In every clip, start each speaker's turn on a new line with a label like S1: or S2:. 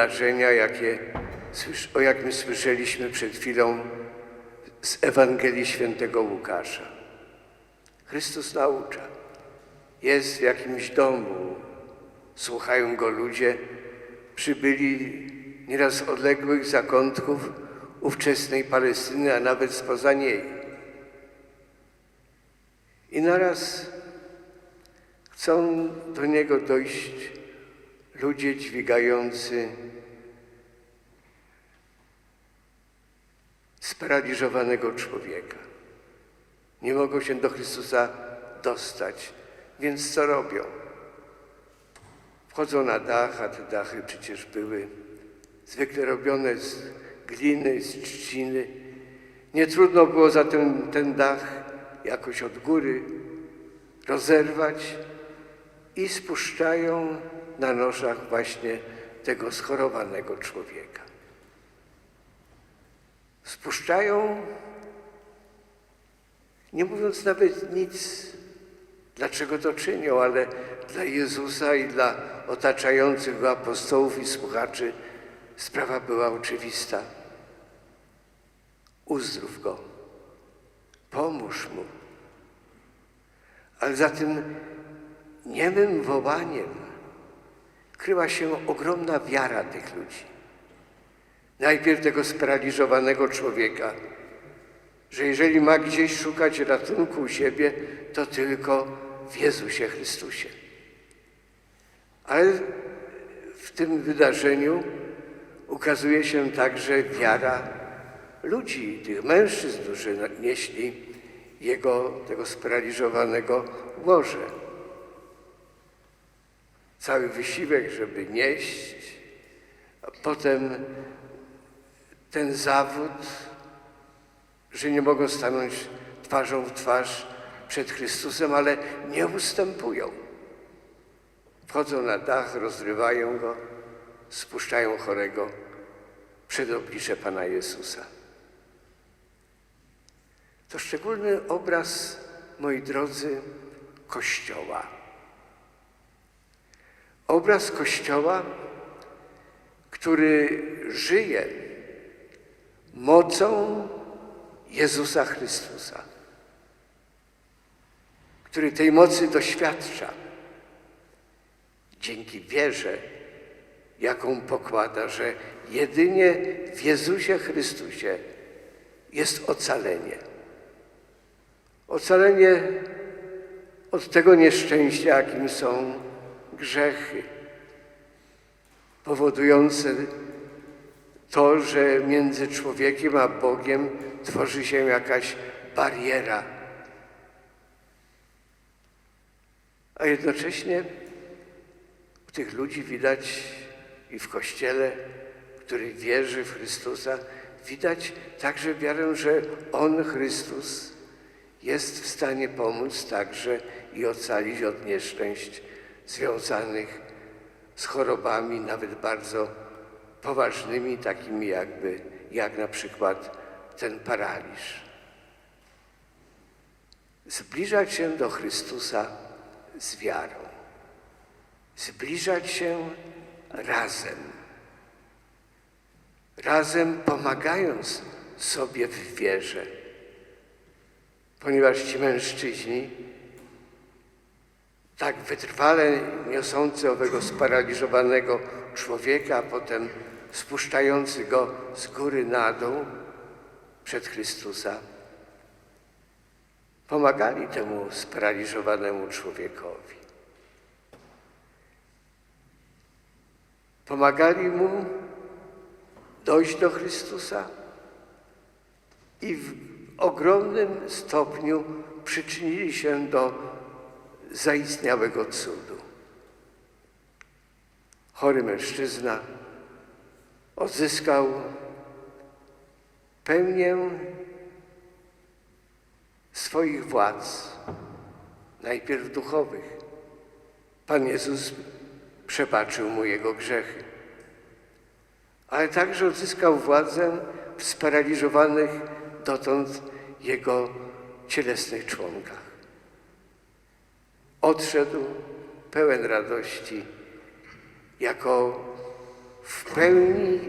S1: wydarzenia, jakie, o jakim słyszeliśmy przed chwilą z Ewangelii Świętego Łukasza. Chrystus naucza. Jest w jakimś domu, słuchają go ludzie, przybyli nieraz z odległych zakątków ówczesnej Palestyny, a nawet spoza niej. I naraz chcą do niego dojść ludzie dźwigający sparaliżowanego człowieka. Nie mogą się do Chrystusa dostać, więc co robią? Wchodzą na dach, a te dachy przecież były zwykle robione z gliny, z trzciny. Nie trudno było za ten, dach jakoś od góry rozerwać i spuszczają na noszach właśnie tego schorowanego człowieka. Spuszczają, nie mówiąc nawet nic, dlaczego to czynią, ale dla Jezusa i dla otaczających go apostołów i słuchaczy sprawa była oczywista. Uzdrów go, pomóż mu. Ale za tym niemym wołaniem kryła się ogromna wiara tych ludzi. Najpierw tego sparaliżowanego człowieka, że jeżeli ma gdzieś szukać ratunku u siebie, to tylko w Jezusie Chrystusie. Ale w tym wydarzeniu ukazuje się także wiara ludzi, tych mężczyzn, którzy nieśli jego, tego sparaliżowanego łoże. Cały wysiłek, żeby nieść, a potem ten zawód, że nie mogą stanąć twarzą w twarz przed Chrystusem, ale nie ustępują. Wchodzą na dach, rozrywają go, spuszczają chorego przed oblicze Pana Jezusa. To szczególny obraz, moi drodzy, Kościoła. Obraz Kościoła, który żyje mocą Jezusa Chrystusa, który tej mocy doświadcza dzięki wierze, jaką pokłada, że jedynie w Jezusie Chrystusie jest ocalenie. Ocalenie od tego nieszczęścia, jakim są grzechy, powodujące to, że między człowiekiem a Bogiem tworzy się jakaś bariera. A jednocześnie u tych ludzi widać i w Kościele, który wierzy w Chrystusa, widać także wiarę, że On, Chrystus, jest w stanie pomóc także i ocalić od nieszczęść związanych z chorobami, nawet bardzo poważnymi, takimi jakby, jak na przykład ten paraliż. Zbliżać się do Chrystusa z wiarą. Zbliżać się razem. Razem pomagając sobie w wierze. Ponieważ ci mężczyźni, tak wytrwale niosący owego sparaliżowanego człowieka, a potem spuszczający go z góry na dół przed Chrystusa, pomagali temu sparaliżowanemu człowiekowi. Pomagali mu dojść do Chrystusa i w ogromnym stopniu przyczynili się do zaistniałego cudu. Chory mężczyzna odzyskał pełnię swoich władz, najpierw duchowych. Pan Jezus przebaczył mu jego grzechy, ale także odzyskał władzę w sparaliżowanych dotąd jego cielesnych członkach. Odszedł pełen radości, jako w pełni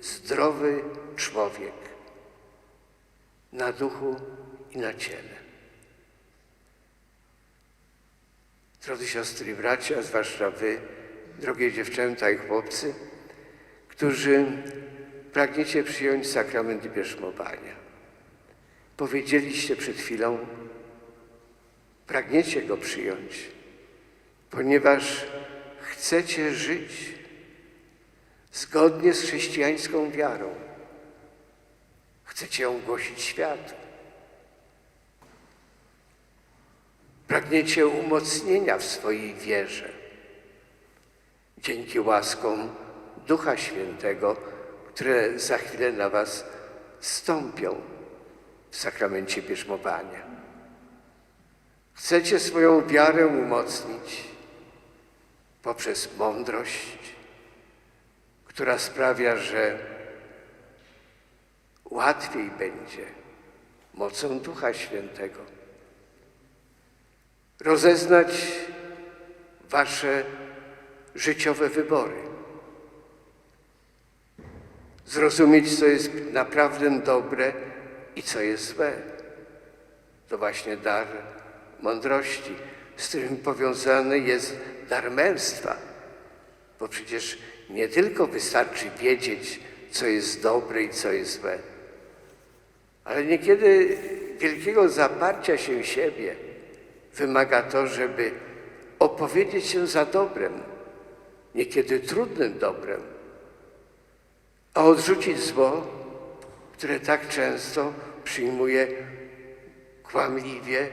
S1: zdrowy człowiek na duchu i na ciele. Drodzy siostry i bracia, zwłaszcza wy, drogie dziewczęta i chłopcy, którzy pragniecie przyjąć sakrament bierzmowania. Powiedzieliście przed chwilą, pragniecie go przyjąć, ponieważ chcecie żyć zgodnie z chrześcijańską wiarą. Chcecie ją głosić światu. Pragniecie umocnienia w swojej wierze dzięki łaskom Ducha Świętego, które za chwilę na Was stąpią w sakramencie bierzmowania. Chcecie swoją wiarę umocnić poprzez mądrość, która sprawia, że łatwiej będzie mocą Ducha Świętego rozeznać Wasze życiowe wybory, zrozumieć, co jest naprawdę dobre i co jest złe. To właśnie dar mądrości, z którym powiązany jest dar męstwa, bo przecież nie tylko wystarczy wiedzieć, co jest dobre i co jest złe, ale niekiedy wielkiego zaparcia się siebie wymaga to, żeby opowiedzieć się za dobrem, niekiedy trudnym dobrem, a odrzucić zło, które tak często przyjmuje kłamliwie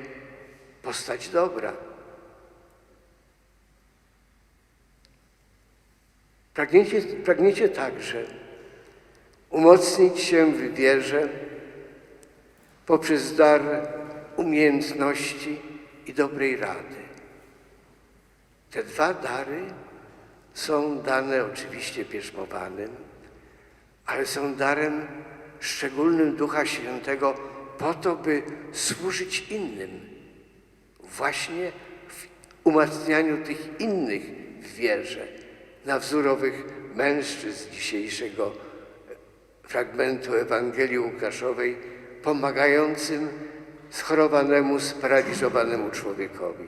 S1: postać dobra. Pragniecie, pragniecie także umocnić się w wierze poprzez dar umiejętności i dobrej rady. Te dwa dary są dane oczywiście bierzmowanym, ale są darem szczególnym Ducha Świętego po to, by służyć innym, właśnie w umacnianiu tych innych w wierze, na wzórowych mężczyzn dzisiejszego fragmentu Ewangelii Łukaszowej, pomagającym schorowanemu, sparaliżowanemu człowiekowi.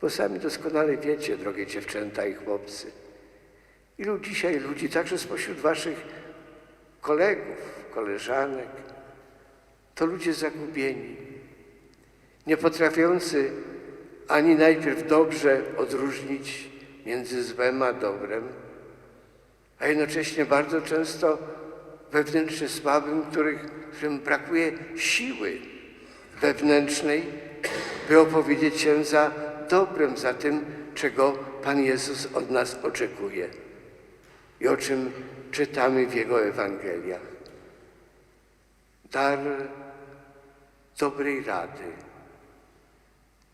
S1: Bo sami doskonale wiecie, drogie dziewczęta i chłopcy, ilu dzisiaj ludzi, także spośród waszych kolegów, koleżanek, to ludzie zagubieni, nie potrafiący ani najpierw dobrze odróżnić między złem a dobrem, a jednocześnie bardzo często wewnętrznie słabym, których, którym brakuje siły wewnętrznej, by opowiedzieć się za dobrem, za tym, czego Pan Jezus od nas oczekuje i o czym czytamy w Jego Ewangeliach. Dar dobrej rady,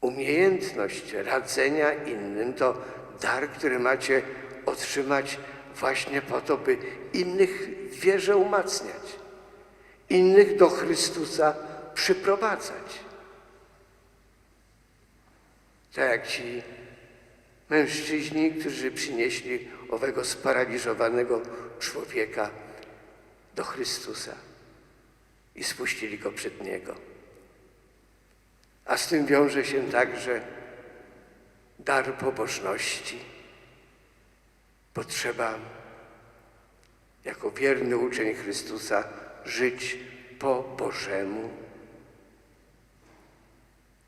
S1: umiejętność radzenia innym to dar, który macie otrzymać właśnie po to, by innych wierze umacniać, innych do Chrystusa przyprowadzać. Tak jak ci mężczyźni, którzy przynieśli owego sparaliżowanego człowieka do Chrystusa i spuścili go przed Niego. A z tym wiąże się także dar pobożności. Potrzeba jako wierny uczeń Chrystusa żyć po Bożemu,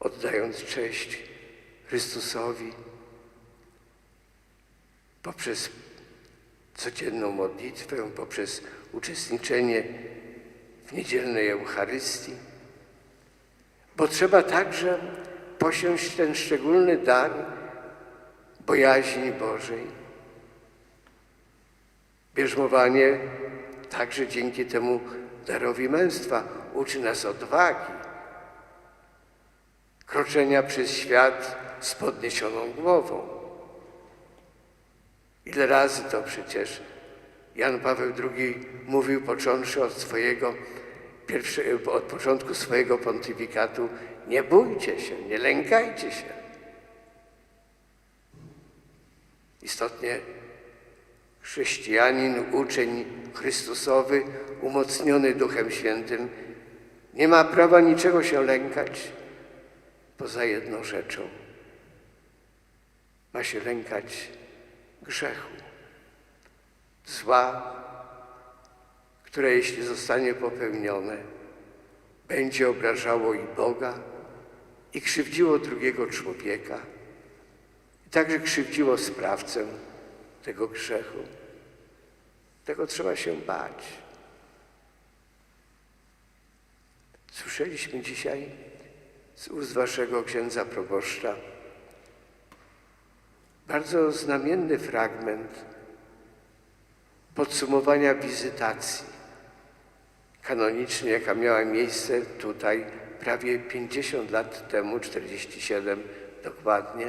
S1: oddając cześć Chrystusowi poprzez codzienną modlitwę, poprzez uczestniczenie w niedzielnej Eucharystii, bo trzeba także posiąść ten szczególny dar bojaźni Bożej. Bierzmowanie także dzięki temu darowi męstwa uczy nas odwagi, kroczenia przez świat z podniesioną głową. Ile razy to przecież Jan Paweł II mówił, począwszy od swojego pierwsze, od początku swojego pontyfikatu, nie bójcie się, nie lękajcie się. Istotnie chrześcijanin, uczeń Chrystusowy, umocniony Duchem Świętym, nie ma prawa niczego się lękać poza jedną rzeczą. Ma się lękać grzechu, zła, które jeśli zostanie popełnione, będzie obrażało i Boga, i krzywdziło drugiego człowieka, i także krzywdziło sprawcę tego grzechu. Tego trzeba się bać. Słyszeliśmy dzisiaj z ust waszego księdza proboszcza bardzo znamienny fragment podsumowania wizytacji kanonicznej, jaka miała miejsce tutaj prawie 50 lat temu, 47 dokładnie.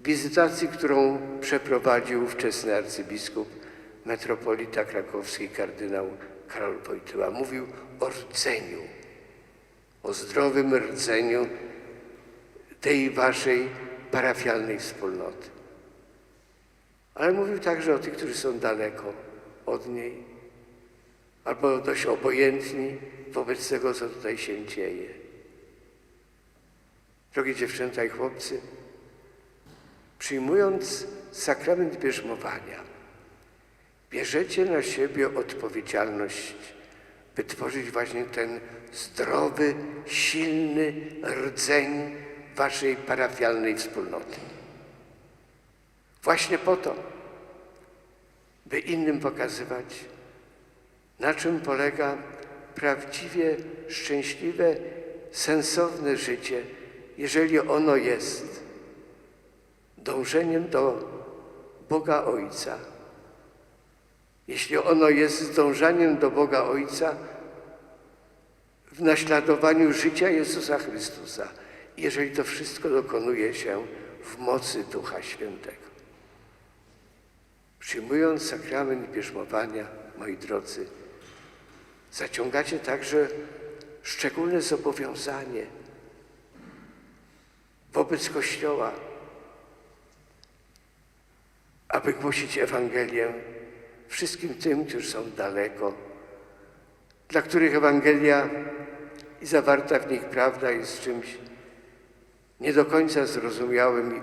S1: Wizytacji, którą przeprowadził ówczesny arcybiskup metropolita krakowski kardynał Karol Wojtyła. Mówił o rdzeniu, o zdrowym rdzeniu tej waszej parafialnej wspólnoty. Ale mówił także o tych, którzy są daleko od niej, albo dość obojętni wobec tego, co tutaj się dzieje. Drogie dziewczęta i chłopcy, przyjmując sakrament bierzmowania, bierzecie na siebie odpowiedzialność, by tworzyć właśnie ten zdrowy, silny rdzeń waszej parafialnej wspólnoty. Właśnie po to, by innym pokazywać, na czym polega prawdziwie szczęśliwe, sensowne życie, jeżeli ono jest dążeniem do Boga Ojca. Jeśli ono jest dążeniem do Boga Ojca w naśladowaniu życia Jezusa Chrystusa, jeżeli to wszystko dokonuje się w mocy Ducha Świętego. Przyjmując sakrament bierzmowania, moi drodzy, zaciągacie także szczególne zobowiązanie wobec Kościoła, aby głosić Ewangelię wszystkim tym, którzy są daleko, dla których Ewangelia i zawarta w nich prawda jest czymś nie do końca zrozumiałym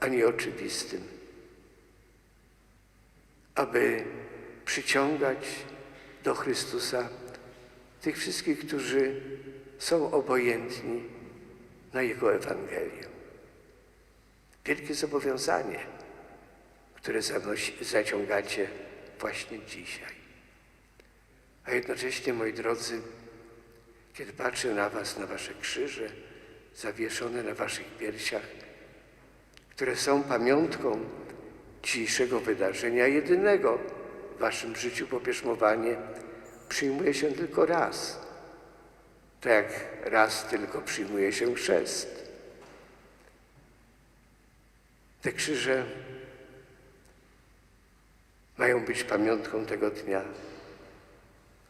S1: ani oczywistym. Aby przyciągać do Chrystusa tych wszystkich, którzy są obojętni na Jego Ewangelię. Wielkie zobowiązanie, które zaciągacie właśnie dzisiaj. A jednocześnie, moi drodzy, kiedy patrzę na Was, na Wasze krzyże zawieszone na Waszych piersiach, które są pamiątką dzisiejszego wydarzenia, jedynego w Waszym życiu, bo przyjmuje się tylko raz. Tak jak raz tylko przyjmuje się chrzest. Te krzyże mają być pamiątką tego dnia,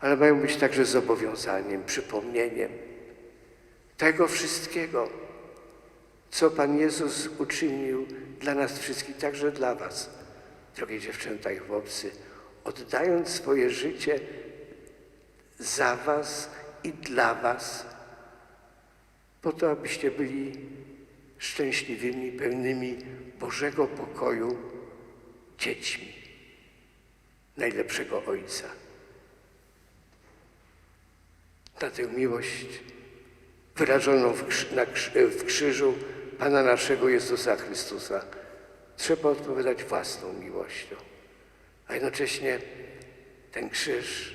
S1: ale mają być także zobowiązaniem, przypomnieniem tego wszystkiego, co Pan Jezus uczynił dla nas wszystkich, także dla Was, drogie dziewczęta i chłopcy, oddając swoje życie za Was i dla Was, po to, abyście byli szczęśliwymi, pełnymi Bożego pokoju dziećmi najlepszego Ojca. Na tę miłość wyrażoną w, na w krzyżu Pana naszego Jezusa Chrystusa trzeba odpowiadać własną miłością. A jednocześnie ten krzyż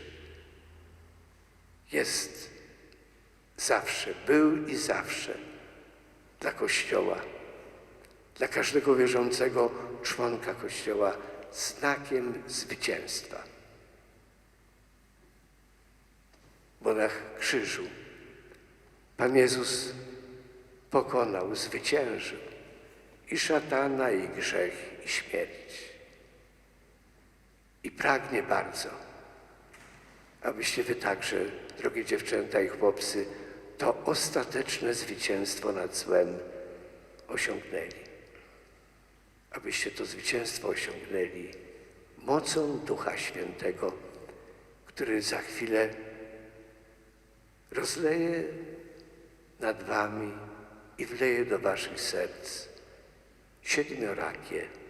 S1: jest zawsze, był i zawsze dla Kościoła, dla każdego wierzącego członka Kościoła znakiem zwycięstwa. Bo na krzyżu Pan Jezus pokonał, zwyciężył i szatana, i grzech, i śmierć. I pragnie bardzo, abyście wy także, drogie dziewczęta i chłopcy, to ostateczne zwycięstwo nad złem osiągnęli. abyście to zwycięstwo osiągnęli mocą Ducha Świętego, który za chwilę rozleje nad wami i wleje do waszych serc siedmiorakie